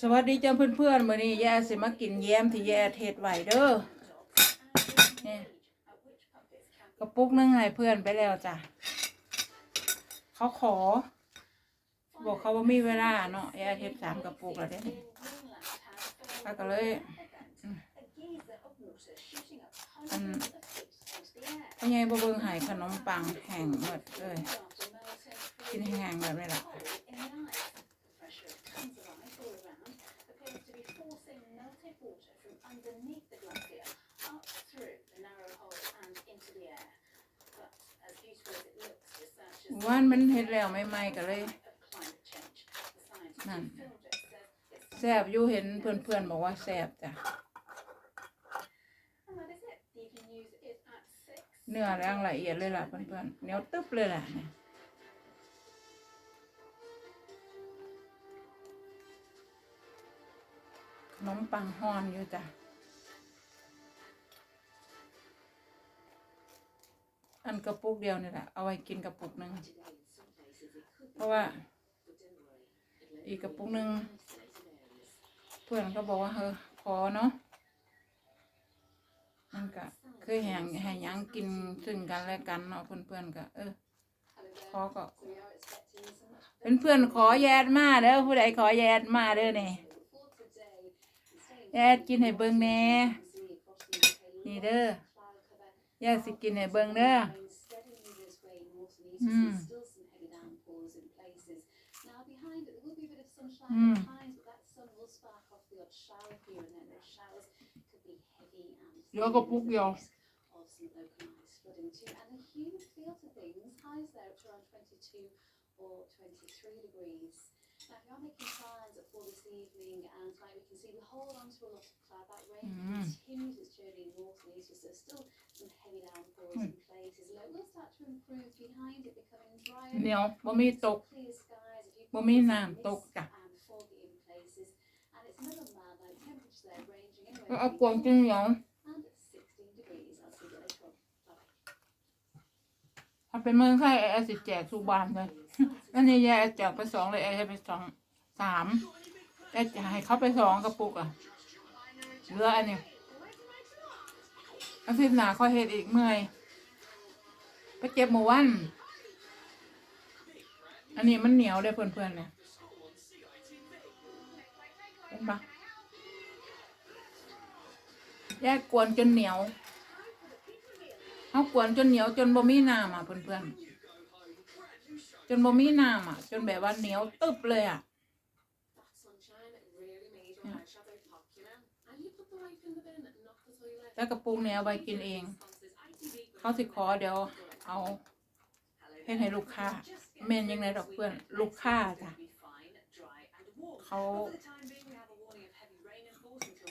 สวัสดีจ้าเพื่อนๆมื้อนี้แย่สิมากินแยมที่แย่เทศไหวเด้อนี่กระปุกนึงให้เพื่อนไปแล้วจ้ะเขาขอ บอกเขาว่ามีเวลาเนาะแย่เทศสามกระปุกแล้วเด้แล้วก็เลยอันพ่อใหญ่บ่เบิ่งให้ขนมปังแห้งหมดเลยกินแห้งแบบนี้แหละ ว่านมันเฮ็ดแล้วใหม่ๆก็เลยนั่นแซ่บอยู่เห็นเพื่อนๆบอกว่าแซ่บจ้ะเนื้อแรงละเอียดเลยล่ะเพื่อนๆเหนียวตึ๊บเลยล่ะเนี่ยขนมปังฮอนอยู่จ้ะ อันกระปุกเดียวนี่แหละ เอาไว้กินกระปุกหนึ่งเพราะว่า อีกกระปุกหนึ่งเพื่อนก็บอกว่าเฮ้อขอเนาะมันก็เคยแหงให้ยังกินซึ่งกันและกันเนาะเพื่อนๆก็เออขอก็เป็นเพื่อนขอแยดมาเด้อผู้ใดขอแยดมาเด้อเนี่ยแยดกินให้เบิ่งแน่นี่เด้อ ยดสิกินให้เบิ่งเด้อ อืม อืม เดี๋ยวกระปุกเดียว or 23 degrees. Now, if you're making plans for this evening and tonight, we can see we hold on to a lot of cloud. That rain Mm. continues its journey north and east, so there's still some heavy downpours in places. And it will start to improve behind it, becoming drier. เหนียวบ่มีตก Clear skies, a few บ่มี pockets of น้ำตก mist จ้ะ and foggy in places. And it's middle mild night temperatures there ranging ก็ anywhere เอากวางกินเหนียว and 16 degrees. I'll see you later on. Bye. ถ้าเป็นเมืองไทยไอ้สิแจกทุกบ้านเลยอันนี้ยายแจกไปสองเลยไอ้ให้ไปสองสามแต่จะให้เขาไปสองกระปุกอะเหลืออันนี้ อาทิตย์หน้าค่อยเฮ็ดอีกเมื่อยไปเก็บหมูวัน อันนี้มันเหนียวเลยเพื่อนๆเนี่ยเห็นปะแยกกวนจนเหนียวเขากวนจนเหนียวจนบ่มีน้ำอะเพื่อนๆจนบ่มีน้ำอะ จนแบบว่าเหนียวตึบเลยอะ แล้วกระปุกเนี้ยเอาไว้กินเอง เขาสิขอเดี๋ยวเอาให้ให้ลูกค้าเมนยังไงดอกเพื่อนลูกค้าจ้ะเขา For the time being, we have a warning of heavy rain, of course, until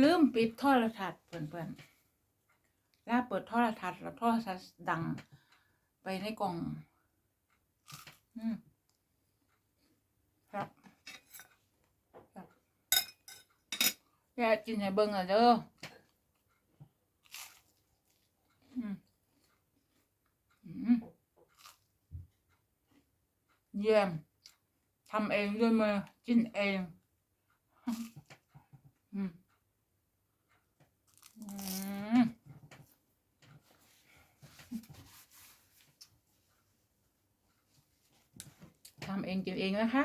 ลืมปิดโทรทัศน์เพื่อนๆแล้วเปิดโทรทัศน์แล้วโทรทัศน์ดังไปในกล่อง อืมครับครับแกกินให้เบิ่งอะเด้ออืมอืมเยี่ยมทำเองด้วยมือกินเอง อืม อืมทำเองกินเองนะคะ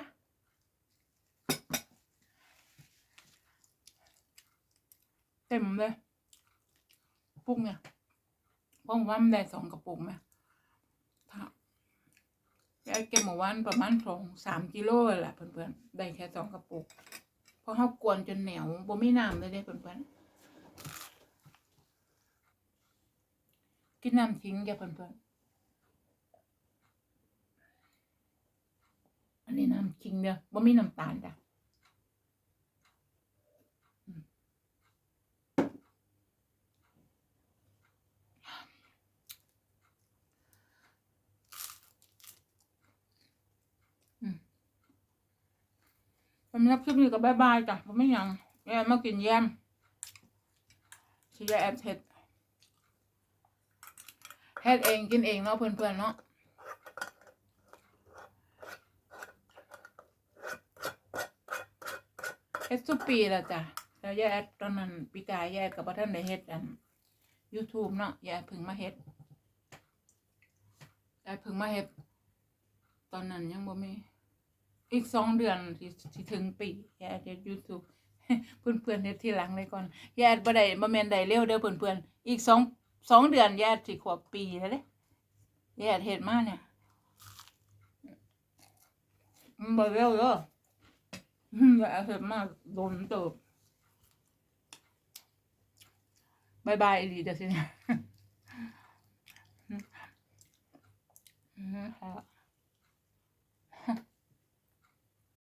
เต็มเลยปุกเนี่ยว่างว่ามันได้สองกระปุกไหมถ้าแกเก็บหมูวันประมาณสองสามกิโลแหละเพื่อนๆ ได้แค่สองกระปุก เพราะเขากวนจนเหนียวบ่มีน้ำเลยเด้เพื่อนๆ กินน้ำทิ้งแกเพื่อนๆ จริงเด้อบ่มีน้ำตาลจ้ะสำหรับคลิปนี้ก็บายบายจ้ะผมไม่ยังแย่มากินแยมชิยาแอบเผ็ดเฮ็ดเองกินเองเนาะเพื่อนๆเนาะ เฮ็ดสุปีแล้วจ้ะแล้วยาแอดตอนนั้นปีกายยาแอดกับพ่ท่านได้เฮ็ดอัน YouTube เนาะยาแอดพึ่งมาเฮ็ดยาแอดพึ่งมาเฮ็ดตอนนั้นยังบ่มี อีกสองเดือนที่ที่ถึงปียาแอดเฮ็ด YouTube เพื่อนเพื่อนเฮ็ดทีหลังเลยก่อนยาแอดบ่ได้บ่แม่นได้เร็วเด้อเพื่อนเพื่อนอีกสองสองเดือนยาแอดสิขวบปีแล้วเด้ยาแอดเฮ็ดมาเนี่ยบ่เร็วเด้อ อืมยาแอดเซมาโดนเติบบายบายอีหลีเด้อสิเนี่ยอืมค่ะ